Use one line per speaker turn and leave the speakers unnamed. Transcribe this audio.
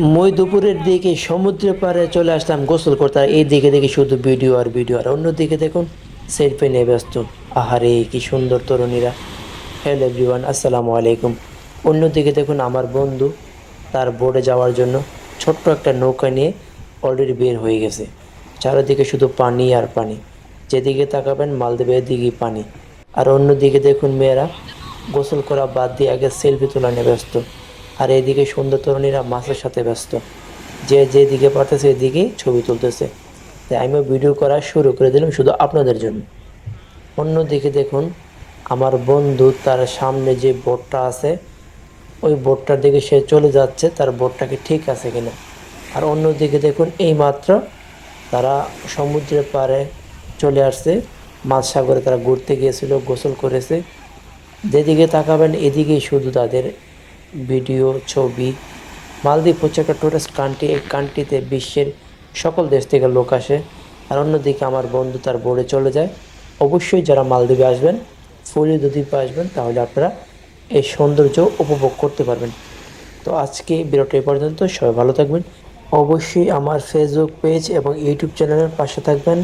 মই দুপুরের দিকে সমুদ্রে পাড়ে চলে আসলাম গোসল করতে। আর এই দিকে দেখি শুধু ভিডিও আর ভিডিও। আর অন্যদিকে দেখুন, সেলফি নিয়ে ব্যস্ত। আহারে, কি সুন্দর তরুণীরা। হ্যালো এভরিওয়ান আসসালামু আলাইকুম। অন্যদিকে দেখুন আমার বন্ধু, তার বোর্ডে যাওয়ার জন্য ছোট্ট একটা নৌকা নিয়ে অলরেডি বের হয়ে গেছে। চারিদিকে শুধু পানি আর পানি। যেদিকে তাকাবেন মালদ্বীপের দিকে পানি। আর অন্যদিকে দেখুন মেয়েরা, গোসল করা বাদ দিয়ে আগে সেলফি তোলা নিয়ে ব্যস্ত। আর এদিকে সুন্দর তরুণীরা মাছের সাথে ব্যস্ত। যে যেদিকে পারতেছে এদিকেই ছবি তুলতেছে। তাই আমিও ভিডিও করা শুরু করে দিলাম শুধু আপনাদের জন্য। অন্যদিকে দেখুন, আমার বন্ধু তার সামনে যে বোটটা আছে, ওই বোটটার দিকে সে চলে যাচ্ছে, তার বোটটাকে ঠিক আছে কিনা? আর অন্যদিকে দেখুন এই মাত্র তারা সমুদ্রের পাড়ে চলে আসছে। মাছ সাগরে তারা ঘুরতে গিয়েছিল, গোসল করেছে। যেদিকে তাকাবেন, এদিকেই শুধু তাদের ভিডিও, ছবি, মালদ্বীপ হচ্ছে একটা টুরিস্ট কান্ট্রি এই কান্ট্রিতে বিশ্বের সকল দেশ থেকে লোক আসে। আর অন্যদিকে আমার বন্ধু তার বোর্ডে চলে যায়। অবশ্যই যারা মালদ্বীপে আসবেন, ফুলি দ্বীপে আসবেন, তাহলে আপনারা এই সৌন্দর্য উপভোগ করতে পারবেন। তো আজকে ভিডিওটা এই পর্যন্ত, সবাই ভালো থাকবেন। অবশ্যই আমার ফেসবুক পেজ এবং ইউটিউব চ্যানেলের পাশে থাকবেন।